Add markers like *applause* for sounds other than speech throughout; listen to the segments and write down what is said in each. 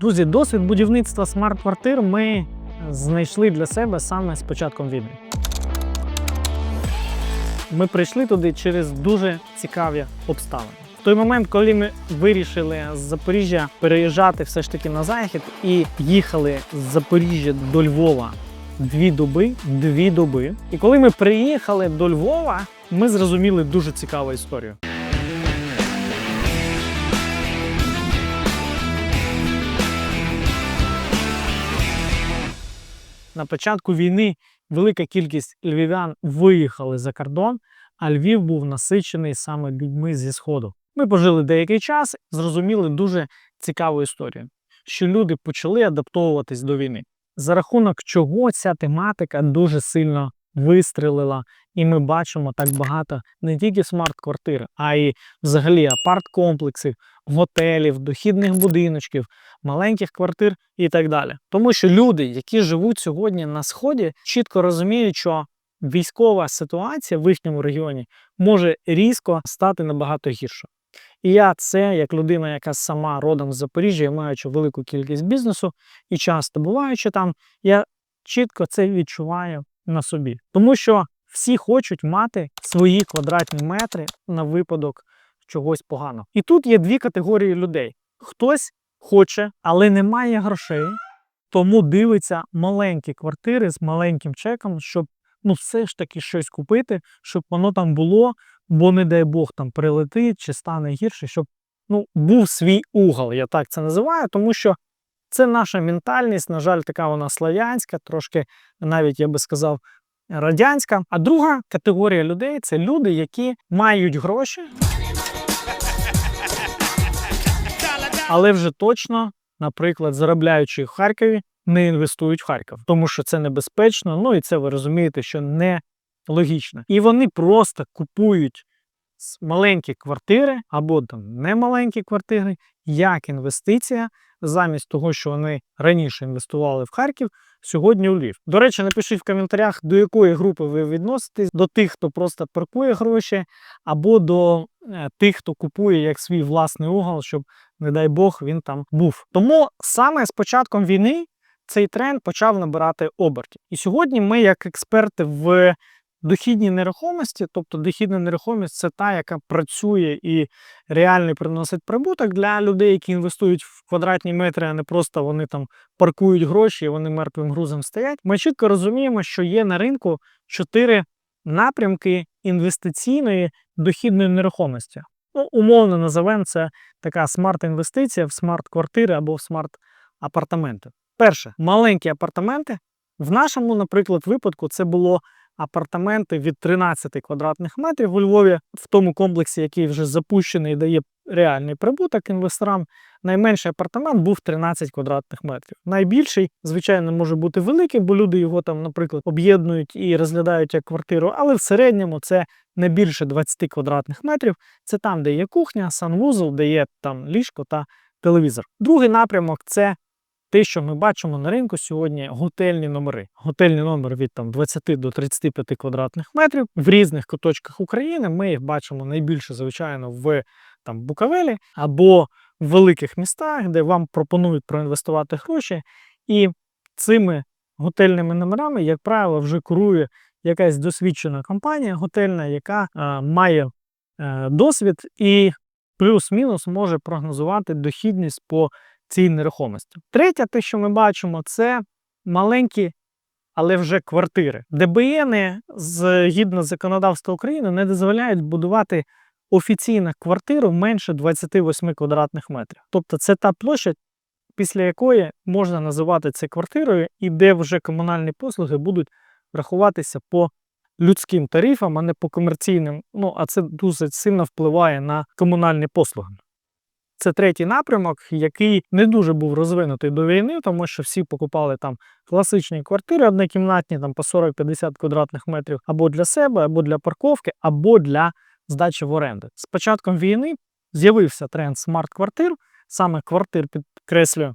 Друзі, досвід будівництва смарт-квартир ми знайшли для себе саме з початком війни. Ми прийшли туди через дуже цікаві обставини. В той момент, коли ми вирішили з Запоріжжя переїжджати все ж таки на захід і їхали з Запоріжжя до Львова дві доби, дві доби. І коли ми приїхали до Львова, ми зрозуміли дуже цікаву історію. На початку війни велика кількість львів'ян виїхали за кордон, а Львів був насичений саме людьми зі сходу. Ми пожили деякий час, зрозуміли дуже цікаву історію, що люди почали адаптовуватись до війни, за рахунок чого ця тематика дуже сильно вистрілила, і ми бачимо так багато не тільки смарт-квартир, а й взагалі апарт-комплексів, готелів, дохідних будиночків, маленьких квартир і так далі. Тому що люди, які живуть сьогодні на сході, чітко розуміють, що військова ситуація в їхньому регіоні може різко стати набагато гіршою. І я це, як людина, яка сама родом з Запоріжжя, маючи велику кількість бізнесу і часто буваючи там, я чітко це відчуваю на собі. Тому що всі хочуть мати свої квадратні метри на випадок чогось поганого. І тут є дві категорії людей: хтось хоче, але не має грошей, тому дивиться маленькі квартири з маленьким чеком, щоб ну все ж таки щось купити, щоб воно там було, бо не дай Бог там прилетить чи стане гірше, щоб ну був свій угол. Я так це називаю, тому що це наша ментальність, на жаль, така вона слав'янська, трошки навіть я би сказав. Радянська, а друга категорія людей це люди, які мають гроші, але вже точно, наприклад, заробляючи в Харкові, не інвестують в Харків, тому що це небезпечно. Ну і це ви розумієте, що не логічно. І вони просто купують маленькі квартири або там не маленькі квартири як інвестиція, замість того, що вони раніше інвестували в Харків, сьогодні у Львів. До речі, напишіть в коментарях, до якої групи ви відноситесь: до тих, хто просто паркує гроші, або до е, тих, хто купує як свій власний угол, щоб, не дай Бог, він там був. Тому саме з початком війни цей тренд почав набирати обертів. І сьогодні ми, як експерти в дохідній нерухомості, тобто дохідна нерухомість це та, яка працює і реально приносить прибуток для людей, які інвестують в квадратні метри, а не просто вони там паркують гроші і вони мертвим грузом стоять. Ми чітко розуміємо, що є на ринку чотири напрямки інвестиційної дохідної нерухомості. Ну, умовно називаємо це така смарт-інвестиція в смарт-квартири або в смарт-апартаменти. Перше, маленькі апартаменти. В нашому, наприклад, випадку це було апартаменти від 13 квадратних метрів у Львові в тому комплексі, який вже запущений дає реальний прибуток інвесторам. Найменший апартамент був 13 квадратних метрів. Найбільший, звичайно, може бути великий, бо люди його там, наприклад, об'єднують і розглядають як квартиру, але в середньому це не більше 20 квадратних метрів. Це там, де є кухня, санвузол, де є там ліжко та телевізор. Другий напрямок це те, що ми бачимо на ринку сьогодні, готельні номери. Готельні номери від там 20 до 35 квадратних метрів в різних куточках України. Ми їх бачимо найбільше, звичайно, в там Буковелі або в великих містах, де вам пропонують проінвестувати гроші, і цими готельними номерами, як правило, вже курує якась досвідчена компанія готельна, яка е, має е, досвід і плюс-мінус може прогнозувати дохідність по цій нерухомості. Третє, те, що ми бачимо, це маленькі, але вже квартири. ДБН, згідно законодавства України, не дозволяють будувати офіційну квартиру менше 28 квадратних метрів. Тобто це та площа, після якої можна називати це квартирою, і де вже комунальні послуги будуть рахуватися по людським тарифам, а не по комерційним. Ну а це дуже сильно впливає на комунальні послуги. Це третій напрямок, який не дуже був розвинутий до війни, тому що всі покупали там класичні квартири однокімнатні, там по 40-50 квадратних метрів або для себе, або для парковки, або для здачі в оренду. З початком війни з'явився тренд смарт-квартир, саме квартир підкреслюю.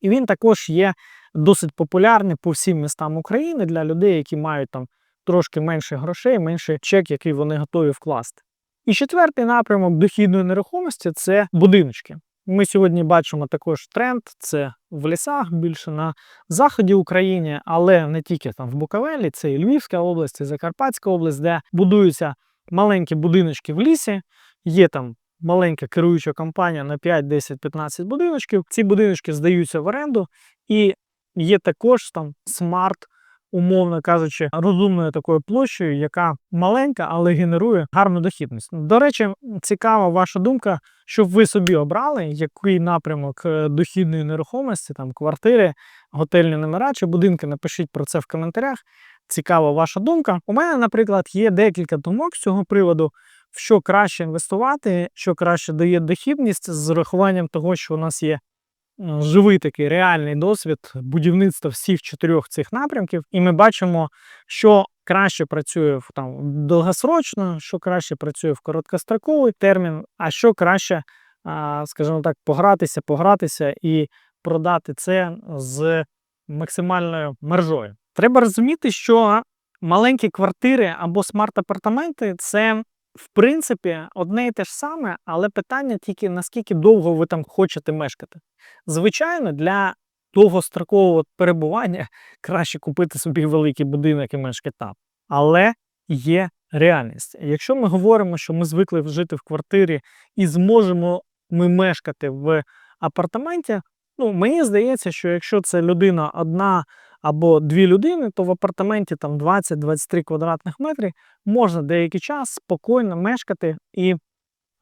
І він також є досить популярний по всім містам України для людей, які мають там трошки менше грошей, менший чек, який вони готові вкласти. І четвертий напрямок дохідної нерухомості це будиночки. Ми сьогодні бачимо також тренд: це в лісах, більше на заході України, але не тільки там в Буковелі, це і Львівська область, і Закарпатська область, де будуються маленькі будиночки в лісі. Є там маленька керуюча компанія на 5, 10, 15 будиночків. Ці будиночки здаються в оренду, і є також там смарт, умовно кажучи, розумною такою площею, яка маленька, але генерує гарну дохідність. До речі, цікава ваша думка, щоб ви собі обрали, який напрямок е, дохідної нерухомості, там квартири, готельні номера чи будинки. Напишіть про це в коментарях. Цікава ваша думка. У мене, наприклад, є декілька думок з цього приводу в що краще інвестувати, що краще дає дохідність з урахуванням того, що у нас є живий такий реальний досвід будівництва всіх чотирьох цих напрямків, і ми бачимо, що краще працює в там довгосрочно, що краще працює в короткостроковий термін, а що краще, скажімо так, погратися, погратися і продати це з максимальною маржою. Треба розуміти, що маленькі квартири або смарт-апартаменти це в принципі, одне і те ж саме, але питання тільки наскільки довго ви там хочете мешкати. Звичайно, для довгострокового перебування *laughs* краще купити собі великий будинок і мешкати там. Але є реальність. Якщо ми говоримо, що ми звикли жити в квартирі і зможемо ми мешкати в апартаменті, ну мені здається, що якщо це людина одна або дві людини, то в апартаменті там 20-23 квадратних метрів можна деякий час спокійно мешкати і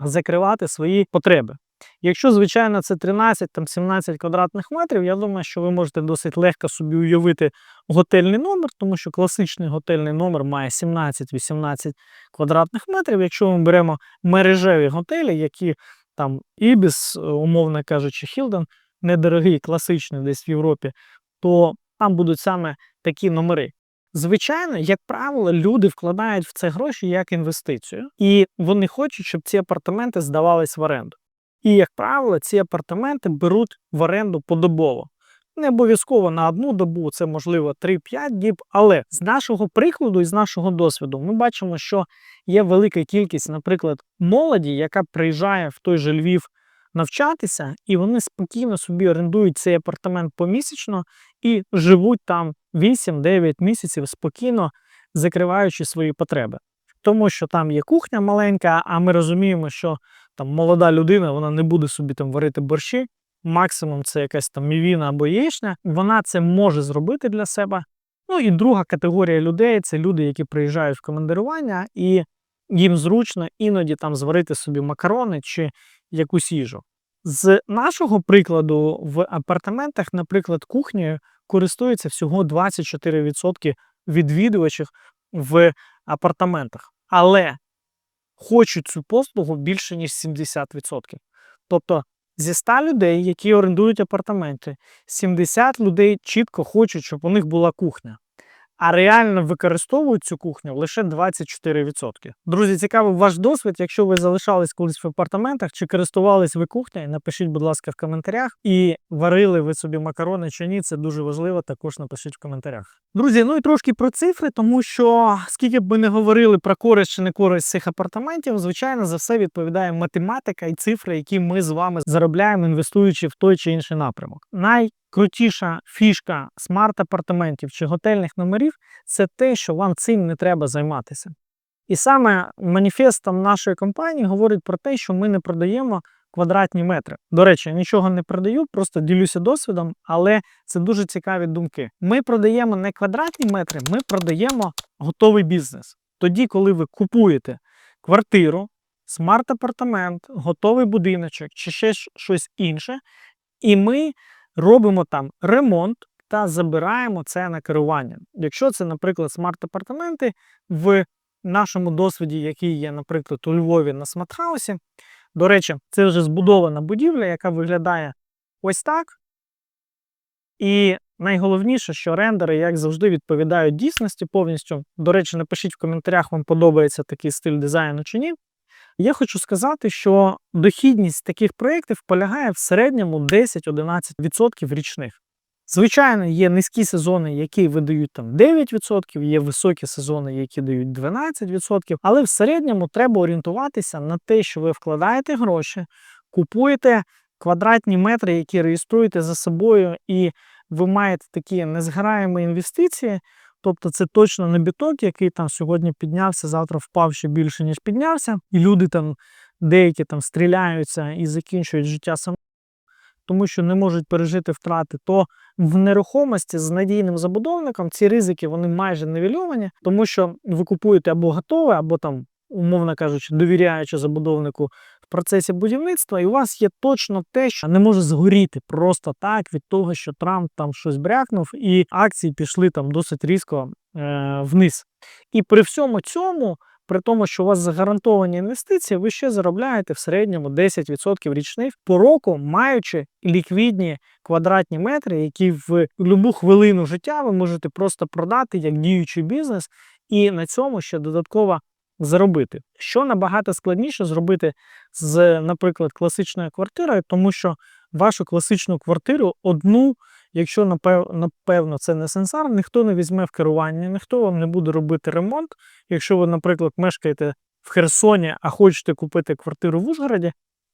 закривати свої потреби. Якщо, звичайно, це 13-17 квадратних метрів, я думаю, що ви можете досить легко собі уявити готельний номер, тому що класичний готельний номер має 17-18 квадратних метрів. Якщо ми беремо мережеві готелі, які там Ibis, умовно кажучи, Hilton, недорогий, класичний десь в Європі, то там будуть саме такі номери. Звичайно, як правило, люди вкладають в це гроші як інвестицію, і вони хочуть, щоб ці апартаменти здавались в оренду. І, як правило, ці апартаменти беруть в оренду подобово. Не обов'язково на одну добу, це можливо 3-5 діб. Але з нашого прикладу і з нашого досвіду ми бачимо, що є велика кількість, наприклад, молоді, яка приїжджає в той же Львів навчатися, і вони спокійно собі орендують цей апартамент помісячно і живуть там 8-9 місяців спокійно, закриваючи свої потреби. Тому що там є кухня маленька, а ми розуміємо, що там молода людина вона не буде собі там варити борщі. Максимум це якась там мівіна або яєчня. Вона це може зробити для себе. Ну і друга категорія людей це люди, які приїжджають в командирування, і їм зручно іноді там зварити собі макарони чи якусь їжу. З нашого прикладу, в апартаментах, наприклад, кухнею користується всього 24% відвідувачів в апартаментах, але хочуть цю послугу більше, ніж 70%. Тобто зі 100 людей, які орендують апартаменти, 70 людей чітко хочуть, щоб у них була кухня а реально використовують цю кухню лише 24%. Друзі, цікавий ваш досвід. Якщо ви залишались колись в апартаментах чи користувались ви кухнею, напишіть, будь ласка, в коментарях. І варили ви собі макарони чи ні, це дуже важливо. Також напишіть в коментарях. Друзі, ну і трошки про цифри, тому що скільки б ми не говорили про користь чи не користь цих апартаментів, звичайно, за все відповідає математика і цифри, які ми з вами заробляємо, інвестуючи в той чи інший напрямок. Най крутіша фішка смарт-апартаментів чи готельних номерів це те, що вам цим не треба займатися. І саме маніфестом нашої компанії говорить про те, що ми не продаємо квадратні метри. До речі, я нічого не продаю, просто ділюся досвідом, але це дуже цікаві думки. Ми продаємо не квадратні метри, ми продаємо готовий бізнес. Тоді, коли ви купуєте квартиру, смарт-апартамент, готовий будиночок чи ще щось інше, і ми робимо там ремонт та забираємо це на керування. Якщо це, наприклад, смарт-апартаменти в нашому досвіді, який є, наприклад, у Львові на смартхаусі. До речі, це вже збудована будівля, яка виглядає ось так. І найголовніше, що рендери, як завжди, відповідають дійсності повністю. До речі, напишіть в коментарях, вам подобається такий стиль дизайну чи ні. Я хочу сказати, що дохідність таких проєктів полягає в середньому 10-11% річних. Звичайно, є низькі сезони, які видають там 9%, є високі сезони, які дають 12%, але в середньому треба орієнтуватися на те, що ви вкладаєте гроші, купуєте квадратні метри, які реєструєте за собою, і ви маєте такі незграємі інвестиції. Тобто це точно не біток, який там сьогодні піднявся, завтра впав ще більше, ніж піднявся. І люди там деякі там стріляються і закінчують життя сам, тому що не можуть пережити втрати. То в нерухомості з надійним забудовником ці ризики вони майже невільовані, тому що ви купуєте або готове, або там, умовно кажучи, довіряючи забудовнику процесі будівництва, і у вас є точно те, що не може згоріти просто так від того, що Трамп там щось брякнув, і акції пішли там досить різко е, вниз. І при всьому цьому. При тому, що у вас загарантовані інвестиції, ви ще заробляєте в середньому 10% річних по року, маючи ліквідні квадратні метри, які в будь-яку хвилину життя ви можете просто продати як діючий бізнес, і на цьому ще додатково заробити. Що набагато складніше зробити з, наприклад, класичною квартирою, тому що вашу класичну квартиру одну, якщо напевно це не сенсар, ніхто не візьме в керування, ніхто вам не буде робити ремонт. Якщо ви, наприклад, мешкаєте в Херсоні, а хочете купити квартиру в Ужгороді,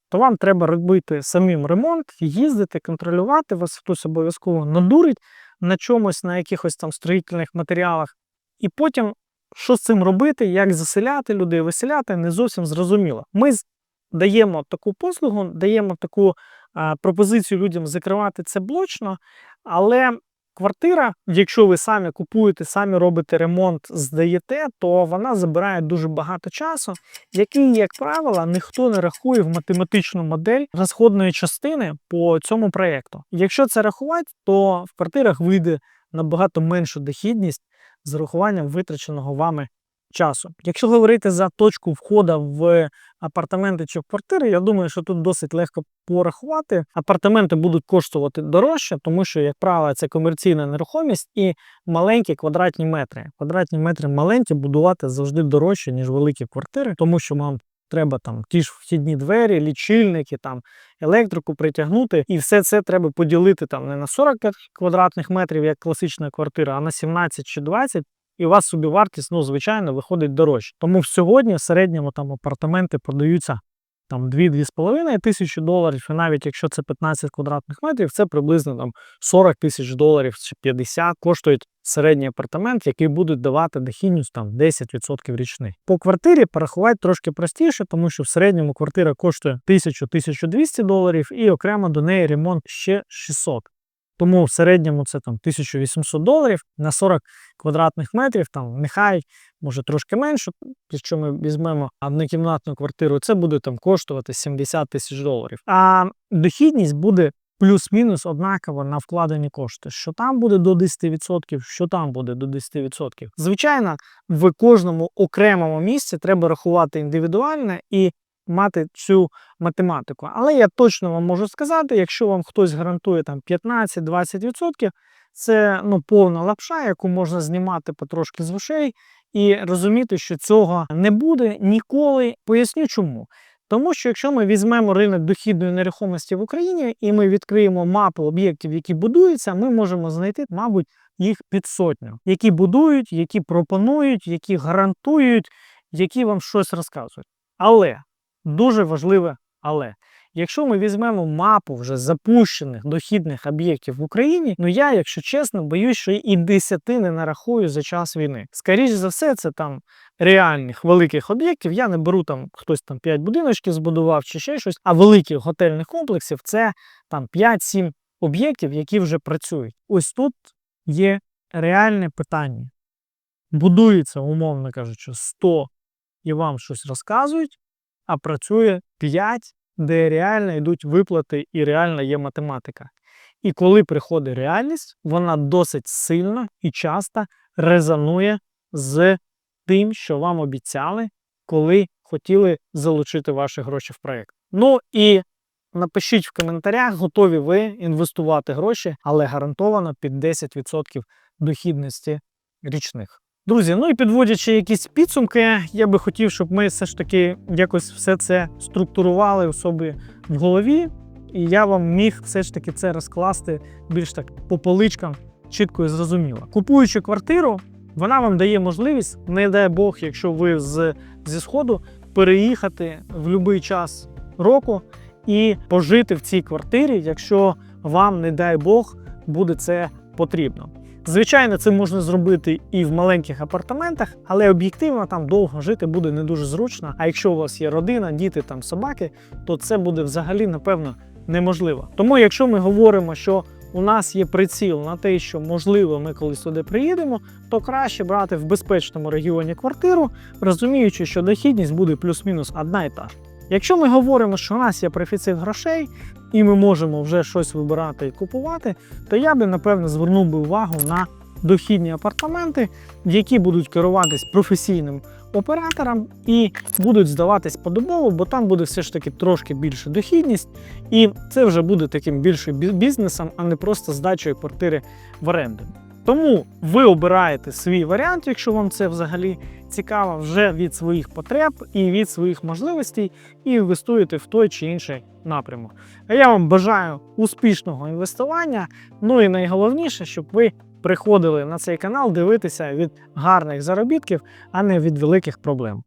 то вам треба робити самим ремонт, їздити, контролювати, вас хтось обов'язково надурить на чомусь, на якихось там строїтельних матеріалах. І потім, що з цим робити, як заселяти людей, виселяти, не зовсім зрозуміло. Ми даємо таку послугу, даємо таку а, пропозицію людям закривати це блочно, але квартира, якщо ви самі купуєте, самі робите ремонт, здаєте, то вона забирає дуже багато часу, який, як правило, ніхто не рахує в математичну модель розходної частини по цьому проєкту. Якщо це рахувати, то в квартирах вийде набагато меншу дохідність з урахуванням витраченого вами часу. Якщо говорити за точку входу в апартаменти чи в квартири, я думаю, що тут досить легко порахувати. Апартаменти будуть коштувати дорожче, тому що, як правило, це комерційна нерухомість і маленькі квадратні метри. Квадратні метри маленькі будувати завжди дорожче, ніж великі квартири, тому що вам треба там ті ж вхідні двері, лічильники, там електрику притягнути, і все це треба поділити там не на 40 квадратних метрів, як класична квартира, а на 17 чи 20, і у вас собівартість, ну, звичайно, виходить дорожче. Тому сьогодні в середньому там апартаменти продаються там 2-2,5 тисячі доларів, і навіть якщо це 15 квадратних метрів, це приблизно там 40 тисяч доларів чи 50 коштують середній апартамент, який будуть давати дохідність там 10% річних. По квартирі порахувати трошки простіше, тому що в середньому квартира коштує 1000-1200 доларів, і окремо до неї ремонт ще 600. Тому в середньому це там 1800 доларів на 40 квадратних метрів, там нехай може трошки менше. Якщо ми візьмемо однокімнатну квартиру, це буде там коштувати 70 тисяч доларів. А дохідність буде плюс-мінус однаково на вкладені кошти. Що там буде до 10%, що там буде до 10%. Звичайно, в кожному окремому місці треба рахувати індивідуально і мати цю математику. Але я точно вам можу сказати, якщо вам хтось гарантує там 15-20%, це ну, повна лапша, яку можна знімати потрошки з вишей, і розуміти, що цього не буде ніколи. Поясню чому. Тому що якщо ми візьмемо ринок дохідної нерухомості в Україні і ми відкриємо мапу об'єктів, які будуються, ми можемо знайти, мабуть, їх під сотню, які будують, які пропонують, які гарантують, які вам щось розказують. Але дуже важливе але. Якщо ми візьмемо мапу вже запущених дохідних об'єктів в Україні, ну я, якщо чесно, боюсь, що і десяти не нарахую за час війни. Скоріше за все, це там реальних великих об'єктів. Я не беру там хтось там 5 будиночків збудував чи ще щось, а великих готельних комплексів це там 5-7 об'єктів, які вже працюють. Ось тут є реальне питання. Будується, умовно кажучи, 100 і вам щось розказують, а працює 5 де реально йдуть виплати і реально є математика. І коли приходить реальність, вона досить сильно і часто резонує з тим, що вам обіцяли, коли хотіли залучити ваші гроші в проєкт. Ну і напишіть в коментарях, готові ви інвестувати гроші, але гарантовано під 10% дохідності річних. Друзі, ну і підводячи якісь підсумки, я би хотів, щоб ми все ж таки якось все це структурували у собі в голові, і я вам міг все ж таки це розкласти більш так по поличкам чітко і зрозуміло. Купуючи квартиру, вона вам дає можливість, не дай Бог, якщо ви з, зі сходу, переїхати в будь-який час року і пожити в цій квартирі, якщо вам, не дай Бог, буде це потрібно. Звичайно, це можна зробити і в маленьких апартаментах, але об'єктивно там довго жити буде не дуже зручно. А якщо у вас є родина, діти там собаки, то це буде взагалі напевно неможливо. Тому, якщо ми говоримо, що у нас є приціл на те, що можливо ми колись туди приїдемо, то краще брати в безпечному регіоні квартиру, розуміючи, що дохідність буде плюс-мінус одна і та. Якщо ми говоримо, що у нас є профіцит грошей, і ми можемо вже щось вибирати і купувати, то я би напевно звернув би увагу на дохідні апартаменти, які будуть керуватись професійним оператором і будуть здаватись подобово, бо там буде все ж таки трошки більше дохідність, і це вже буде таким більшим бізнесом, а не просто здачею квартири в оренду. Тому ви обираєте свій варіант, якщо вам це взагалі цікаво, вже від своїх потреб і від своїх можливостей, і інвестуєте в той чи інший напрямок. А я вам бажаю успішного інвестування. Ну і найголовніше, щоб ви приходили на цей канал дивитися від гарних заробітків, а не від великих проблем.